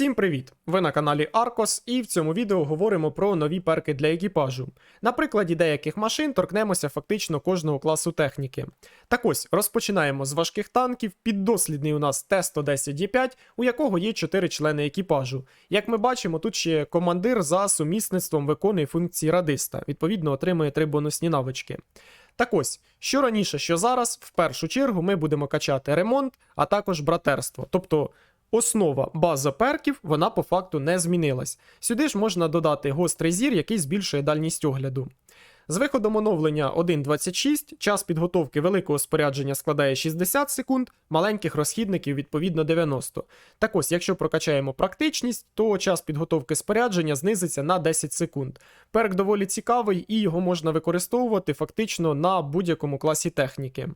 Всім привіт! Ви на каналі Arcos і в цьому відео говоримо про нові перки для екіпажу. На прикладі деяких машин торкнемося фактично кожного класу техніки. Так ось розпочинаємо з важких танків. Піддослідний у нас Т-110Е5, у якого є 4 члени екіпажу. Як ми бачимо, тут ще командир за сумісництвом виконує функції радиста, відповідно, отримує 3 бонусні навички. Так ось, що раніше, що зараз, в першу чергу ми будемо качати ремонт, а також братерство. Тобто Основа база перків, вона по факту не змінилась. Сюди ж можна додати гострий зір, який збільшує дальність огляду. З виходом оновлення 1.26 час підготовки великого спорядження складає 60 секунд, маленьких розхідників відповідно 90. Так ось, якщо прокачаємо практичність, то час підготовки спорядження знизиться на 10 секунд. Перк доволі цікавий і його можна використовувати фактично на будь-якому класі техніки.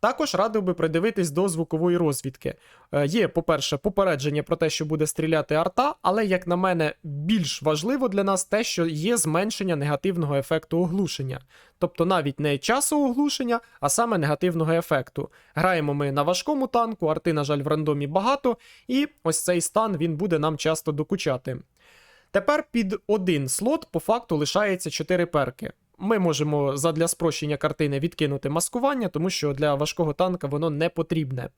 Також радив би придивитись до звукової розвідки. Е, Є, по-перше, попередження про те, що буде стріляти арта, але, як на мене, більш важливо для нас те, що є зменшення негативного ефекту оглушення. Тобто навіть не часу оглушення, а саме негативного ефекту. Граємо ми на важкому танку, арти, на жаль, в рандомі багато, і ось цей стан він буде нам часто докучати. Тепер під один слот по факту лишається 4 перки. Ми можемо задля спрощення картини відкинути маскування, тому що для важкого танка воно не потрібне.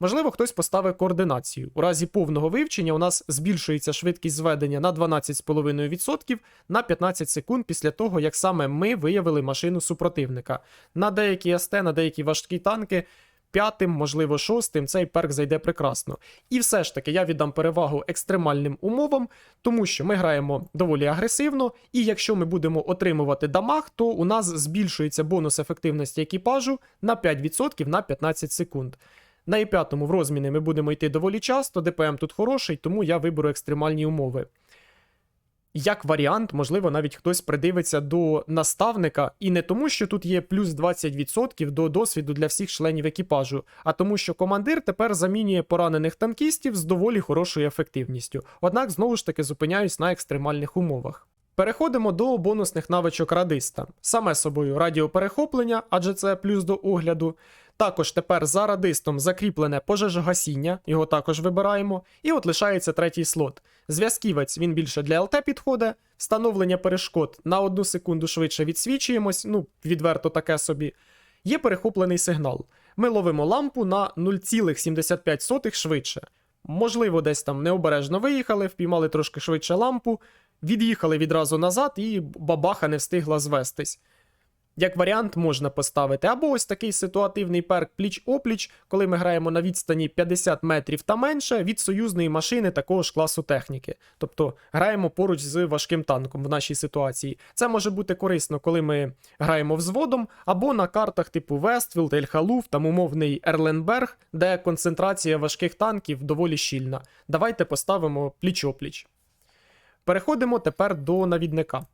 Можливо, хтось поставив координацію. У разі повного вивчення у нас збільшується швидкість зведення на 12,5% на 15 секунд після того, як саме ми виявили машину супротивника. На деякі СТ, на деякі важкі танки п'ятим, можливо, шостим, цей перк зайде прекрасно. І все ж таки я віддам перевагу екстремальним умовам, тому що ми граємо доволі агресивно, і якщо ми будемо отримувати дамаг, то у нас збільшується бонус ефективності екіпажу на 5% на 15 секунд. На і5 в розміни ми будемо йти доволі часто, ДПМ тут хороший, тому я виберу екстремальні умови. Як варіант, можливо, навіть хтось придивиться до наставника, і не тому, що тут є плюс 20% до досвіду для всіх членів екіпажу, а тому, що командир тепер замінює поранених танкістів з доволі хорошою ефективністю. Однак знову ж таки зупиняюсь на екстремальних умовах. Переходимо до бонусних навичок радиста. Саме собою радіоперехоплення, адже це плюс до огляду. Також тепер за радистом закріплене пожежогасіння, його також вибираємо. І от лишається третій слот. Зв'язківець він більше для ЛТ підходить. Встановлення перешкод на одну секунду швидше відсвічуємось, ну, відверто таке собі. Є перехоплений сигнал. Ми ловимо лампу на 0,75 швидше. Можливо, десь там необережно виїхали, впіймали трошки швидше лампу, від'їхали відразу назад, і бабаха не встигла звестись. Як варіант можна поставити, або ось такий ситуативний перк пліч-опліч, коли ми граємо на відстані 50 метрів та менше від союзної машини такого ж класу техніки. Тобто граємо поруч з важким танком в нашій ситуації. Це може бути корисно, коли ми граємо взводом, або на картах типу Вествілд, Ельхалуф, там умовний Ерленберг, де концентрація важких танків доволі щільна. Давайте поставимо пліч-опліч. Переходимо тепер до навідника.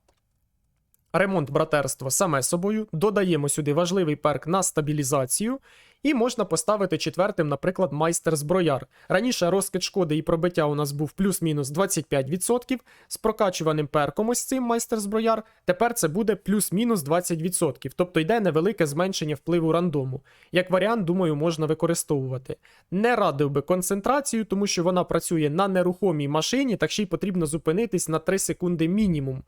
Ремонт братерства саме собою, додаємо сюди важливий перк на стабілізацію, і можна поставити четвертим, наприклад, майстер зброяр. Раніше розкид шкоди і пробиття у нас був плюс-мінус 25%. З прокачуваним перком ось цим майстер зброяр. Тепер це буде плюс-мінус 20%, тобто йде невелике зменшення впливу рандому. Як варіант, думаю, можна використовувати. Не радив би концентрацію, тому що вона працює на нерухомій машині, так ще й потрібно зупинитись на 3 секунди мінімум.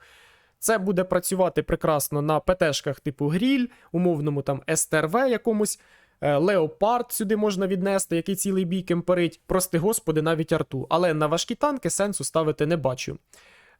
Це буде працювати прекрасно на ПТшках типу Гріль, умовному там СТРВ якомусь. Леопард сюди можна віднести, який цілий бій кемперить. Прости господи, навіть арту. Але на важкі танки сенсу ставити не бачу.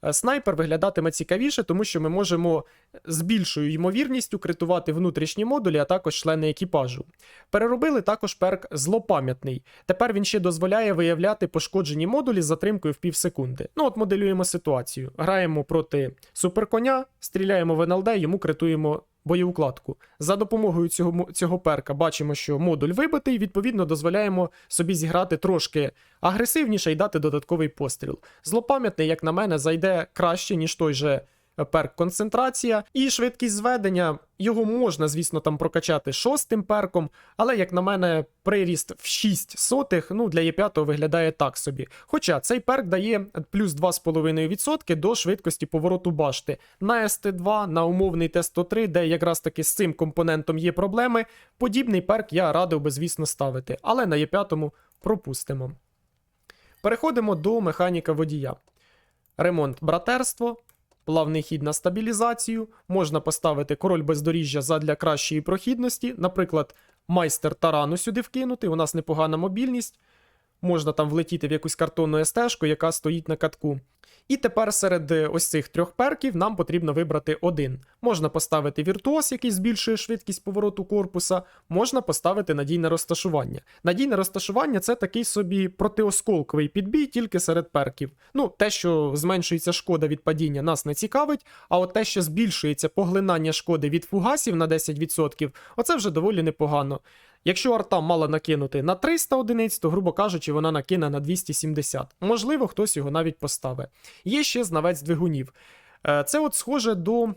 Е, снайпер виглядатиме цікавіше, тому що ми можемо з більшою ймовірністю критувати внутрішні модулі, а також члени екіпажу. Переробили також перк злопам'ятний. Тепер він ще дозволяє виявляти пошкоджені модулі з затримкою в пів секунди. Ну от моделюємо ситуацію. Граємо проти суперконя, стріляємо в НЛД, йому критуємо боєукладку. За допомогою цього цього перка бачимо, що модуль вибитий, відповідно, дозволяємо собі зіграти трошки агресивніше і дати додатковий постріл. Злопам'ятний, як на мене, зайде краще, ніж той же перк концентрація, і швидкість зведення. Його можна, звісно, там прокачати шостим перком, але, як на мене, приріст в 6 сотих ну, для Є5 виглядає так собі. Хоча цей перк дає плюс 2,5% до швидкості повороту башти. На СТ2, на умовний Т103, де якраз таки з цим компонентом є проблеми, подібний перк я радив би, звісно, ставити, але на Є5 пропустимо. Переходимо до механіка водія. Ремонт братерство, плавний хід на стабілізацію, можна поставити король бездоріжжя задля кращої прохідності, наприклад, майстер тарану сюди вкинути, у нас непогана мобільність. Можна там влетіти в якусь картонну естежку, яка стоїть на катку. І тепер серед е, ось цих трьох перків нам потрібно вибрати один. Можна поставити віртуоз, який збільшує швидкість повороту корпуса, можна поставити надійне розташування. Надійне розташування це такий собі протиосколковий підбій тільки серед перків. Ну, те, що зменшується шкода від падіння, нас не цікавить, а от те, що збільшується поглинання шкоди від фугасів на 10%, оце вже доволі непогано. Якщо арта мала накинути на 300 одиниць, то, грубо кажучи, вона накине на 270. Можливо, хтось його навіть поставить. Є ще знавець двигунів. Е, Це от схоже до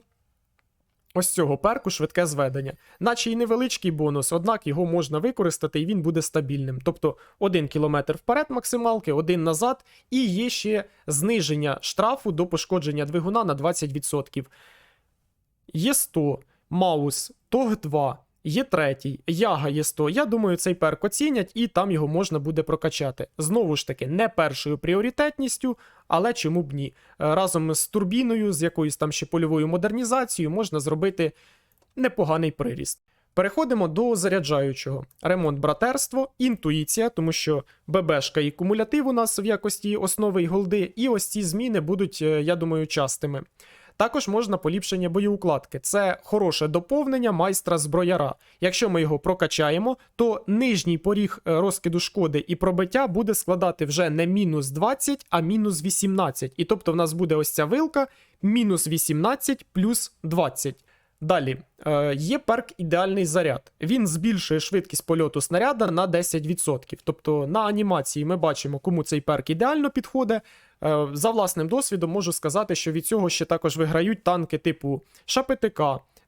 ось цього перку швидке зведення. Наче й невеличкий бонус, однак його можна використати і він буде стабільним. Тобто 1 км вперед максималки, один назад, і є ще зниження штрафу до пошкодження двигуна на 20%. Є 100, Маус, ТОГ 2. Є третій, Яга є 100. Я думаю, цей перк оцінять, і там його можна буде прокачати. Знову ж таки, не першою пріоритетністю, але чому б ні. Е, Разом з турбіною, з якоюсь там ще польовою модернізацією, можна зробити непоганий приріст. Переходимо до заряджаючого. Ремонт братерство, інтуїція, тому що ББшка і кумулятив у нас в якості основи і голди, і ось ці зміни будуть, е, я думаю, частими. Також можна поліпшення боєукладки. Це хороше доповнення майстра зброяра. Якщо ми його прокачаємо, то нижній поріг е, розкиду шкоди і пробиття буде складати вже не мінус 20, а мінус 18. І тобто в нас буде ось ця вилка мінус 18 плюс 20. Далі е, є перк ідеальний заряд. Він збільшує швидкість польоту снаряда на 10%. Тобто на анімації ми бачимо, кому цей перк ідеально підходить. Е, за власним досвідом можу сказати, що від цього ще також виграють танки типу ШПТК,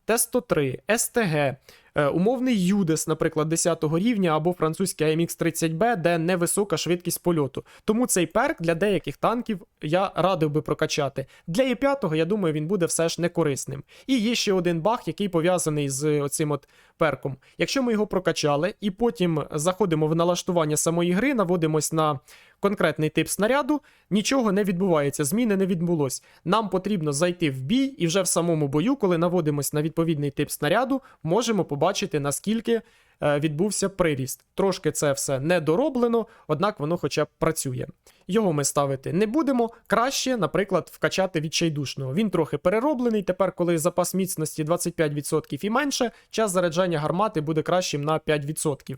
Т-103, СТГ, умовний Юдес, наприклад, 10 рівня, або французький AMX-30B, де невисока швидкість польоту. Тому цей перк для деяких танків я радив би прокачати. Для Є5, я думаю, він буде все ж некорисним. І є ще один баг, який пов'язаний з оцим от перком. Якщо ми його прокачали і потім заходимо в налаштування самої гри, наводимось на конкретний тип снаряду, нічого не відбувається, зміни не відбулось. Нам потрібно зайти в бій, і вже в самому бою, коли наводимось на відповідний тип снаряду, можемо побачити, наскільки е, відбувся приріст. Трошки це все не дороблено, однак воно хоча б працює. Його ми ставити не будемо. Краще, наприклад, вкачати відчайдушного. Він трохи перероблений. Тепер, коли запас міцності 25% і менше, час заряджання гармати буде кращим на 5%.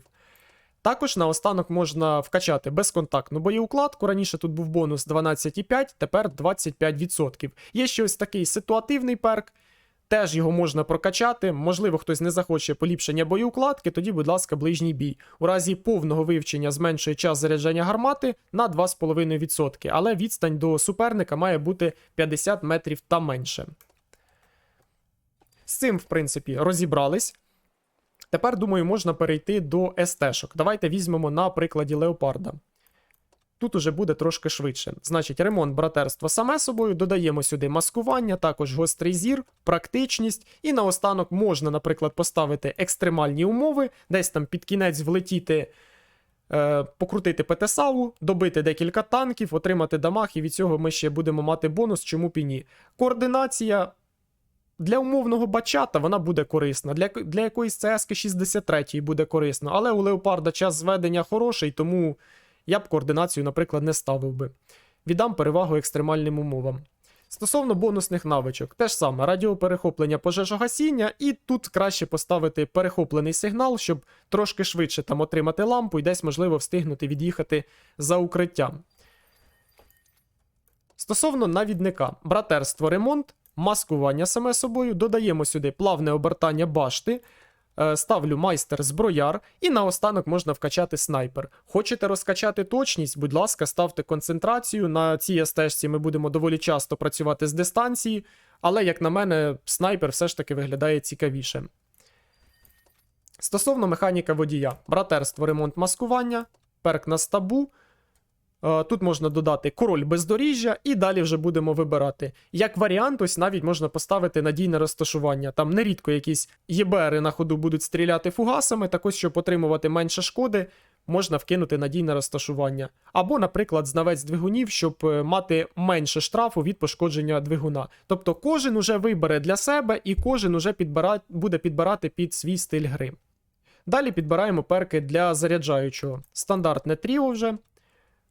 Також наостанок можна вкачати безконтактну боєукладку. Раніше тут був бонус 12,5, тепер 25%. Є ще ось такий ситуативний перк. Теж його можна прокачати. Можливо, хтось не захоче поліпшення боєукладки, тоді, будь ласка, ближній бій. У разі повного вивчення зменшує час заряджання гармати на 2,5%, але відстань до суперника має бути 50 метрів та менше. З цим, в принципі, розібрались. Тепер, думаю, можна перейти до СТ-шок. Давайте візьмемо на прикладі Леопарда. Тут уже буде трошки швидше. Значить, ремонт братерства саме собою, додаємо сюди маскування, також гострий зір, практичність, і наостанок можна, наприклад, поставити екстремальні умови, десь там під кінець влетіти, е, покрутити ПТСАУ, добити декілька танків, отримати дамаг, і від цього ми ще будемо мати бонус, чому б і ні. Координація. Для умовного бачата вона буде корисна, для, для якоїсь cs 63 буде корисно, але у Леопарда час зведення хороший, тому я б координацію, наприклад, не ставив би. Віддам перевагу екстремальним умовам. Стосовно бонусних навичок, те ж саме радіоперехоплення пожежогасіння, і тут краще поставити перехоплений сигнал, щоб трошки швидше там отримати лампу і десь можливо встигнути від'їхати за укриттям. Стосовно навідника, братерство ремонт, маскування саме собою, додаємо сюди плавне обертання башти. Е, Ставлю майстер зброяр, і наостанок можна вкачати снайпер. Хочете розкачати точність, будь ласка, ставте концентрацію. На цій стежці ми будемо доволі часто працювати з дистанції, але, як на мене, снайпер все ж таки виглядає цікавіше. Стосовно механіка водія, братерство, ремонт маскування, перк на стабу. Е, Тут можна додати король бездоріжжя, і далі вже будемо вибирати. Як варіант, ось навіть можна поставити надійне розташування. Там нерідко якісь ЄБРи на ходу будуть стріляти фугасами, так ось, щоб отримувати менше шкоди, можна вкинути надійне розташування. Або, наприклад, знавець двигунів, щоб е, мати менше штрафу від пошкодження двигуна. Тобто кожен уже вибере для себе і кожен уже підбира... буде підбирати під свій стиль гри. Далі підбираємо перки для заряджаючого. Стандартне тріо вже.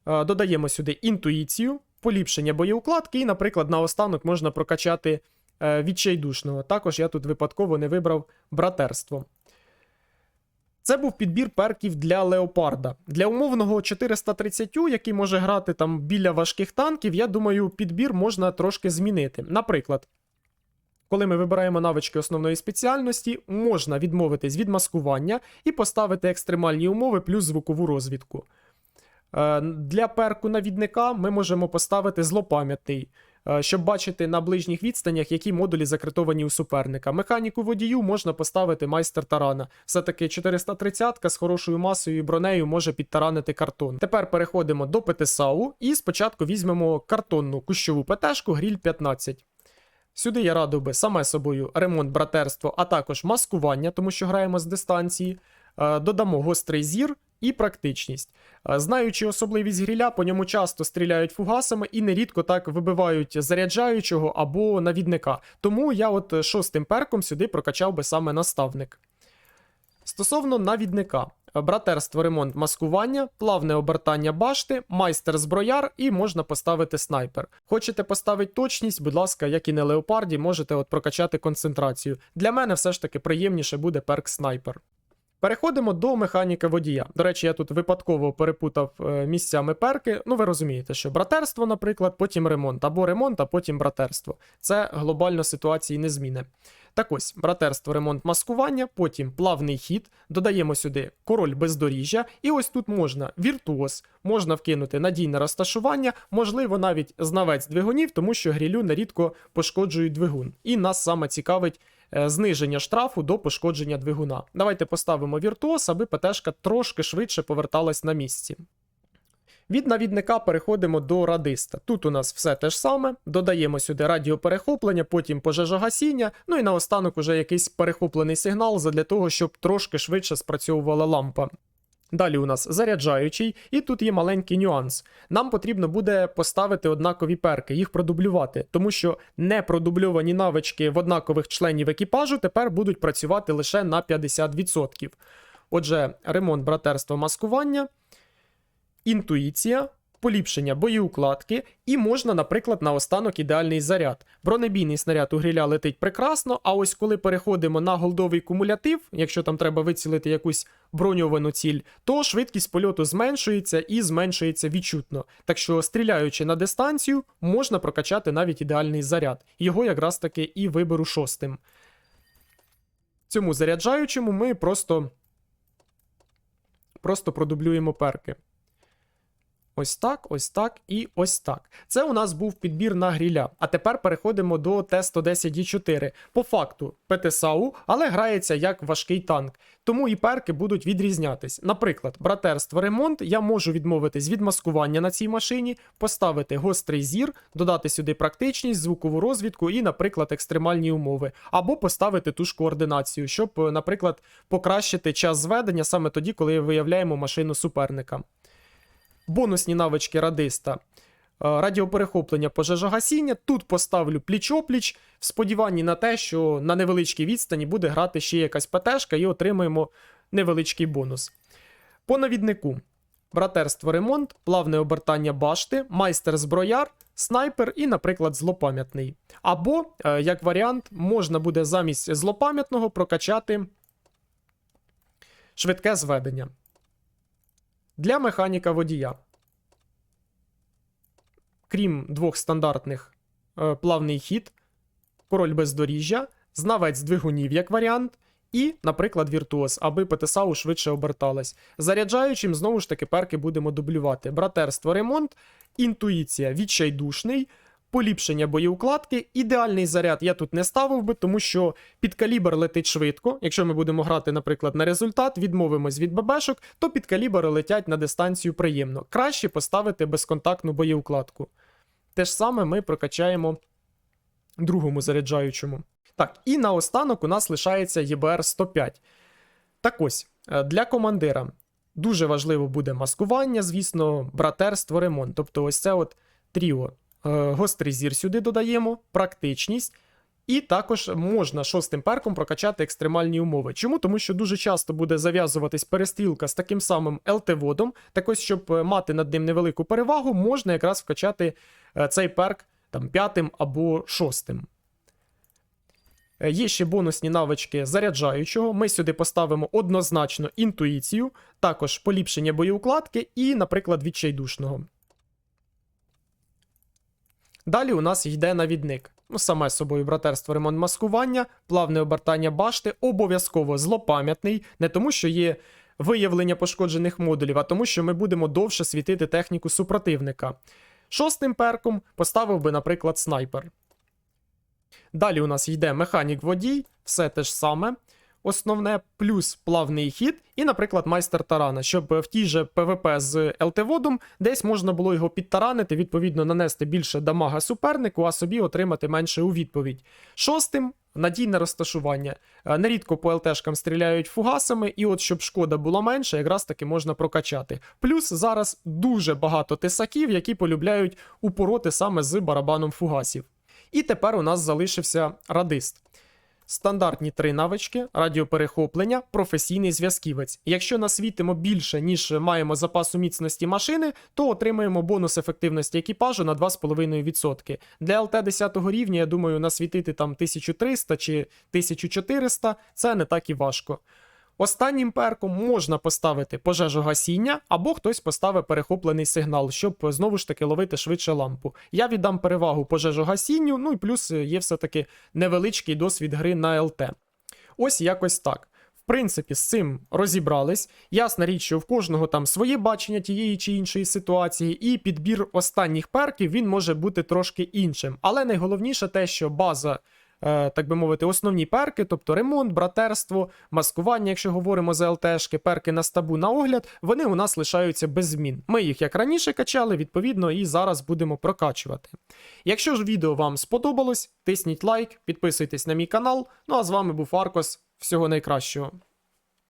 Е, Додаємо сюди інтуїцію, поліпшення боєукладки, і, наприклад, наостанок можна прокачати е, відчайдушного. Також я тут випадково не вибрав братерство. Це був підбір перків для Леопарда. Для умовного 430, який може грати там біля важких танків, я думаю, підбір можна трошки змінити. Наприклад, коли ми вибираємо навички основної спеціальності, можна відмовитись від маскування і поставити екстремальні умови плюс звукову розвідку. Е, Для перку навідника ми можемо поставити злопам'ятний, е, щоб бачити на ближніх відстанях, які модулі закритовані у суперника. Механіку водію можна поставити майстер тарана. Все-таки 430 з хорошою масою і бронею може підтаранити картон. Тепер переходимо до ПТСАУ і спочатку візьмемо картонну кущову ПТшку Гріль 15. Сюди я радив би саме собою ремонт братерство, а також маскування, тому що граємо з дистанції. Е, Додамо гострий зір і практичність. Е, Знаючи особливість гріля, по ньому часто стріляють фугасами і нерідко так вибивають заряджаючого або навідника. Тому я от шостим перком сюди прокачав би саме наставник. Стосовно навідника. Братерство, ремонт маскування, плавне обертання башти, майстер зброяр і можна поставити снайпер. Хочете поставити точність, будь ласка, як і на леопарді, можете от прокачати концентрацію. Для мене все ж таки приємніше буде перк снайпер. Переходимо до механіки водія. До речі, я тут випадково перепутав е, місцями перки. Ну, ви розумієте, що братерство, наприклад, потім ремонт, або ремонт, а потім братерство. Це глобально ситуації не зміни. Так ось, братерство, ремонт маскування, потім плавний хід, додаємо сюди король бездоріжжя, і ось тут можна віртуоз, можна вкинути надійне розташування, можливо, навіть знавець двигунів, тому що грілю нерідко пошкоджують двигун. І нас саме цікавить зниження штрафу до пошкодження двигуна. Давайте поставимо віртуоз, аби ПТшка трошки швидше поверталась на місці. Від навідника переходимо до радиста. Тут у нас все те ж саме. Додаємо сюди радіоперехоплення, потім пожежогасіння, ну і наостанок уже якийсь перехоплений сигнал задля того, щоб трошки швидше спрацьовувала лампа. Далі у нас заряджаючий, і тут є маленький нюанс. Нам потрібно буде поставити однакові перки, їх продублювати, тому що непродубльовані навички в однакових членів екіпажу тепер будуть працювати лише на 50%. Отже, ремонт братерства маскування інтуїція, поліпшення боєукладки, і можна, наприклад, наостанок ідеальний заряд. Бронебійний снаряд у гриля летить прекрасно, а ось коли переходимо на голдовий кумулятив, якщо там треба вицілити якусь броньовану ціль, то швидкість польоту зменшується і зменшується відчутно. Так що, стріляючи на дистанцію, можна прокачати навіть ідеальний заряд. Його якраз таки і виберу шостим. Цьому заряджаючому ми просто, просто продублюємо перки. Ось так, ось так і ось так. Це у нас був підбір на гріля. А тепер переходимо до Т-110Д4. По факту ПТСАУ, але грається як важкий танк. Тому і перки будуть відрізнятись. Наприклад, братерство ремонт я можу відмовитись від маскування на цій машині, поставити гострий зір, додати сюди практичність, звукову розвідку і, наприклад, екстремальні умови, або поставити ту ж координацію, щоб, наприклад, покращити час зведення саме тоді, коли виявляємо машину суперника. Бонусні навички радиста. Е, Радіоперехоплення пожежогасіння. Тут поставлю пліч-опліч в сподіванні на те, що на невеличкій відстані буде грати ще якась ПТшка і отримаємо невеличкий бонус. По навіднику. Братерство ремонт, плавне обертання башти, майстер зброяр, снайпер і, наприклад, злопам'ятний. Або, е, як варіант, можна буде замість злопам'ятного прокачати швидке зведення. Для механіка водія. Крім двох стандартних е, плавний хід, король бездоріжжя, знавець двигунів як варіант, і, наприклад, віртуоз, аби ПТСАУ швидше оберталась. Заряджаючим, знову ж таки, перки будемо дублювати. Братерство ремонт, інтуїція відчайдушний, поліпшення боєукладки. Ідеальний заряд я тут не ставив би, тому що під калібр летить швидко. Якщо ми будемо грати, наприклад, на результат, відмовимось від ББшок, то під калібр летять на дистанцію приємно. Краще поставити безконтактну боєукладку. Те ж саме ми прокачаємо другому заряджаючому. Так, і наостанок у нас лишається ЄБР 105. Так ось, е, для командира Дуже важливо буде маскування, звісно, братерство, ремонт. Тобто, ось це от тріо. Е, Гострий зір сюди додаємо, практичність. І також можна шостим перком прокачати екстремальні умови. Чому? Тому що дуже часто буде зав'язуватись перестрілка з таким самим ЛТ-водом. Так ось, щоб е, мати над ним невелику перевагу, можна якраз вкачати е, цей перк там, п'ятим або шостим. Є ще бонусні навички заряджаючого. Ми сюди поставимо однозначно інтуїцію, також поліпшення боєукладки і, наприклад, відчайдушного. Далі у нас йде навідник. Ну, саме собою братерство ремонт маскування, плавне обертання башти, обов'язково злопам'ятний, не тому, що є виявлення пошкоджених модулів, а тому, що ми будемо довше світити техніку супротивника. Шостим перком поставив би, наприклад, снайпер. Далі у нас йде механік водій, все те ж саме. Основне плюс плавний хід, і, наприклад, майстер тарана, щоб в тій же ПВП з ЛТ-водом десь можна було його підтаранити, відповідно, нанести більше дамага супернику, а собі отримати менше у відповідь. Шостим надійне розташування. Е, Нерідко по ЛТшкам стріляють фугасами, і от щоб шкода була менша, якраз таки можна прокачати. Плюс зараз дуже багато тисаків, які полюбляють упороти саме з барабаном фугасів. І тепер у нас залишився радист. Стандартні три навички: радіоперехоплення, професійний зв'язківець. Якщо насвітимо більше, ніж маємо запасу міцності машини, то отримаємо бонус ефективності екіпажу на 2,5%. Для ЛТ 10 рівня, я думаю, насвітити там 1300 чи 1400 це не так і важко. Останнім перком можна поставити пожежогасіння, або хтось поставить перехоплений сигнал, щоб знову ж таки ловити швидше лампу. Я віддам перевагу пожежогасінню, ну і плюс є все-таки невеличкий досвід гри на ЛТ. Ось якось так. В принципі, з цим розібрались. Ясна річ, що в кожного там своє бачення тієї чи іншої ситуації, і підбір останніх перків він може бути трошки іншим. Але найголовніше те, що база е, так би мовити, основні перки, тобто ремонт, братерство, маскування, якщо говоримо за ЛТшки, перки на стабу на огляд, вони у нас лишаються без змін. Ми їх як раніше качали, відповідно, і зараз будемо прокачувати. Якщо ж відео вам сподобалось, тисніть лайк, підписуйтесь на мій канал. Ну а з вами був Аркос. Всього найкращого.